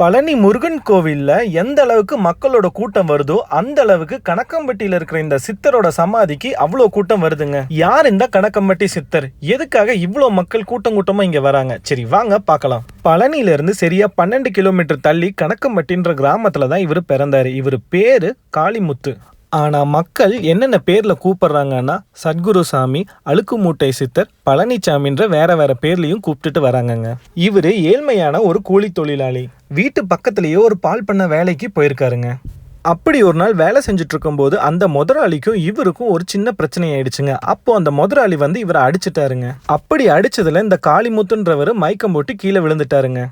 பழனி முருகன் கோவிலில் எந்த அளவுக்கு மக்களோட கூட்டம் வருதோ அந்த அளவுக்கு கணக்கம்பட்டியில் இருக்கிற இந்த சித்தரோட சமாதிக்கு அவ்வளோ கூட்டம் வருதுங்க. யார் இந்த கணக்கம்பட்டி சித்தர்? எதுக்காக இவ்வளோ மக்கள் கூட்டம் கூட்டமாக இங்கே வராங்க? சரி வாங்க பார்க்கலாம். பழனியிலேருந்து சரியா பன்னெண்டு கிலோமீட்டர் தள்ளி கணக்கம்பட்டின்ற கிராமத்தில் தான் இவர் பிறந்தார். இவர் பேரு காளிமுத்து. ஆனால் மக்கள் என்னென்ன பேரில் கூப்பிடுறாங்கன்னா சத்குரு சாமி அழுக்கு மூட்டை சித்தர் பழனிசாமின்ற வேற வேற பேர்லையும் கூப்பிட்டுட்டு வராங்கங்க. இவர் ஏழ்மையான ஒரு கூலி தொழிலாளி. வீட்டு பக்கத்துலேயே ஒரு பால் பண்ண வேலைக்கு போயிருக்காருங்க. அப்படி ஒரு நாள் வேலை செஞ்சுட்டு இருக்கும்போது அந்த முதலாளிக்கும் இவருக்கும் ஒரு சின்ன பிரச்சனை ஆயிடுச்சுங்க அப்போ அந்த முதலாளி வந்து இவரை அடிச்சிட்டாருங்க. அப்படி அடிச்சதுல இந்த காளிமுத்துன்றவர் மயக்கம் போட்டு கீழே விழுந்துட்டாருங்க.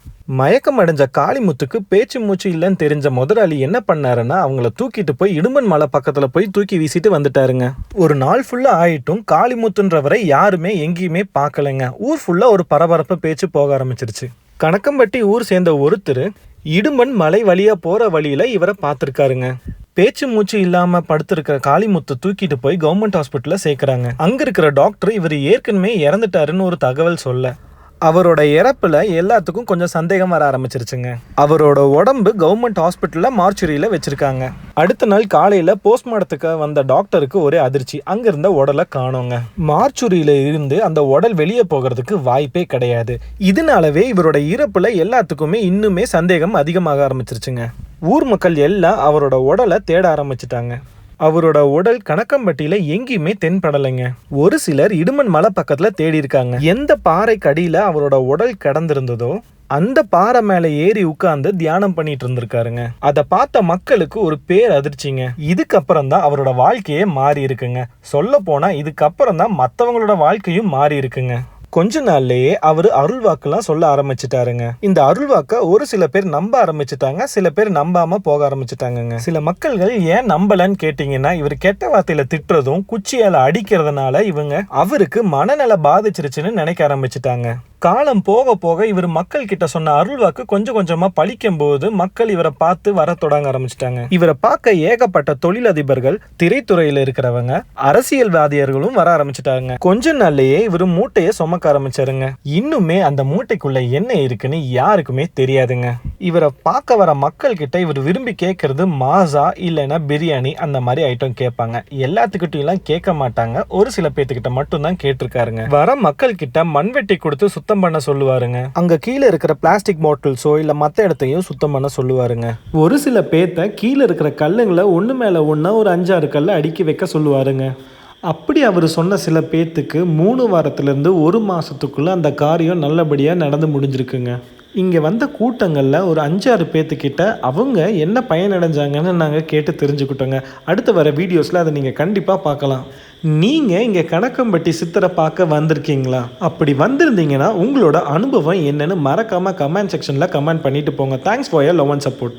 மயக்கம் அடைஞ்ச காளிமுத்துக்கு பேச்சு மூச்சு இல்லைன்னு தெரிஞ்ச முதலாளி என்ன பண்ணாருன்னா அவங்கள தூக்கிட்டு போய் இடுமன் மலை பக்கத்துல போய் தூக்கி வீசிட்டு வந்துட்டாருங்க. ஒரு நாள் ஃபுல்லா ஆயிட்டும் காளிமுத்துன்றவரை யாருமே எங்கேயுமே பார்க்கலைங்க. ஊர் ஃபுல்லா ஒரு பரபரப்பு பேச்சு போக ஆரம்பிச்சிருச்சு. கணக்கம்பட்டி ஊர் சேர்ந்த ஒருத்தர் இடுமன் மலை வழியாக போகிற வழியில் இவரை பார்த்துருக்காருங்க பேச்சு மூச்சு இல்லாம படுத்திருக்கிற காளிமுத்து தூக்கிட்டு போய் கவர்மெண்ட் ஹாஸ்பிட்டல்ல சேர்க்குறாங்க. அங்க இருக்கிற டாக்டர் இவர் ஏற்கனவே இறந்துட்டாருன்னு ஒரு தகவல் சொல்ல. அவரோட இறப்புல எல்லாத்துக்கும் கொஞ்சம் சந்தேகம் வர ஆரம்பிச்சிருச்சுங்க. அவரோட உடம்பு கவர்மெண்ட் ஹாஸ்பிட்டல்ல மார்ச்சுரியில வச்சிருக்காங்க. அடுத்த நாள் காலையில போஸ்ட்மார்ட்டத்துக்கு வந்த டாக்டருக்கு ஒரே அதிர்ச்சி. அங்க இருந்த உடலை காணோங்க. மார்ச்சுரியில இருந்து அந்த உடல் வெளியே போகிறதுக்கு வாய்ப்பே கிடையாது. இதனாலவே இவரோட இறப்புல எல்லாத்துக்குமே இன்னுமே சந்தேகம் அதிகமாக ஆரம்பிச்சிருச்சுங்க. ஊர் மக்கள் எல்லாம் அவரோட உடலை தேட ஆரம்பிச்சிட்டாங்க. அவரோட உடல் கணக்கம்பட்டியில எங்கேயுமே தென்படலைங்க. ஒரு சிலர் இடுமன் மலை பக்கத்துல தேடி இருக்காங்க எந்த பாறை கடியில அவரோட உடல் கிடந்திருந்ததோ அந்த பாறை மேல ஏறி உட்கார்ந்து தியானம் பண்ணிட்டு இருந்திருக்காருங்க. அதை பார்த்த மக்களுக்கு ஒரு பேர் அதிர்ச்சிங்க. இதுக்கப்புறம் தான் அவரோட வாழ்க்கையே மாறி இருக்குங்க சொல்ல போனா இதுக்கப்புறம் தான் மற்றவங்களோட வாழ்க்கையும் மாறி இருக்குங்க கொஞ்ச நாள்லயே அவர் அருள்வாக்குலாம் சொல்ல ஆரம்பிச்சிட்டாருங்க. இந்த அருள்வாக்க ஒரு சில பேர் நம்ப ஆரம்பிச்சிட்டாங்க சில பேர் நம்பாம போக ஆரம்பிச்சிட்டாங்கங்க. சில மக்கள்கள் ஏன் நம்பலன்னு கேட்டீங்கன்னா இவர் கெட்ட வார்த்தையில திட்டுறதும் குச்சியால அடிக்கிறதுனால இவங்க அவருக்கு மனநல பாதிச்சிருச்சுன்னு நினைக்க ஆரம்பிச்சிட்டாங்க. காலம் போக போக இவர் மக்கள் கிட்ட சொன்ன அருள்வாக்கு கொஞ்சம் கொஞ்சமா பழிக்கும் போது மக்கள் இவரை பார்த்து வர தொடங்க ஆரம்பிச்சிட்டாங்க. இவரை பார்க்க ஏகப்பட்ட தொழிலதிபர்கள் திரைத்துறையில இருக்கிறவங்க அரசியல்வாதியர்களும் வர ஆரம்பிச்சிட்டாங்க. கொஞ்ச நாள்லயே இவர் மூட்டையை சுமக்க ஆரம்பிச்சாருங்க. இன்னுமே அந்த மூட்டைக்குள்ள என்ன இருக்குன்னு யாருக்குமே தெரியாதுங்க. இவரை பார்க்க வர மக்கள் கிட்ட இவர் விரும்பி கேட்கறது மாசா இல்லைன்னா பிரியாணி அந்த மாதிரி ஐட்டம் கேட்பாங்க. எல்லாத்துக்கிட்டையும் எல்லாம் கேட்க மாட்டாங்க. ஒரு சில பேர்த்துக்கிட்ட மட்டும்தான் கேட்டிருக்காருங்க. வர மக்கள் கிட்ட மண்வெட்டி கொடுத்து சுத்தம் பண்ண சொல்லுவாருங்க. அங்க கீழே இருக்கிற பிளாஸ்டிக் பாட்டில்ஸோ இல்ல மத்த இடத்தையும் சுத்தம் பண்ண சொல்லுவாருங்க. ஒரு சில பேர்த்த கீழே இருக்கிற கல்லுங்களை ஒண்ணு மேல ஒண்ணா ஒரு அஞ்சாறு கல்லை அடுக்கி வைக்க சொல்லுவாருங்க. அப்படி அவர் சொன்ன சில பேர்த்துக்கு மூணு வாரத்திலேருந்து ஒரு மாதத்துக்குள்ளே அந்த காரியம் நல்லபடியாக நடந்து முடிஞ்சிருக்குங்க. இங்கே வந்த கூட்டங்களில் ஒரு அஞ்சாறு பேர்த்துக்கிட்ட அவங்க என்ன பயனடைஞ்சாங்கன்னு நாங்கள் கேட்டு தெரிஞ்சுக்கிட்டோங்க. அடுத்து வர வீடியோஸில் அதை நீங்கள் கண்டிப்பாக பார்க்கலாம். நீங்கள் இங்கே கணக்கம்பட்டி சித்தரை பார்க்க வந்திருக்கீங்களா? அப்படி வந்திருந்தீங்கன்னா உங்களோட அனுபவம் என்னென்னு மறக்காமல் கமெண்ட் செக்ஷனில் கமெண்ட் பண்ணிட்டு போங்க. Thanks for your love and support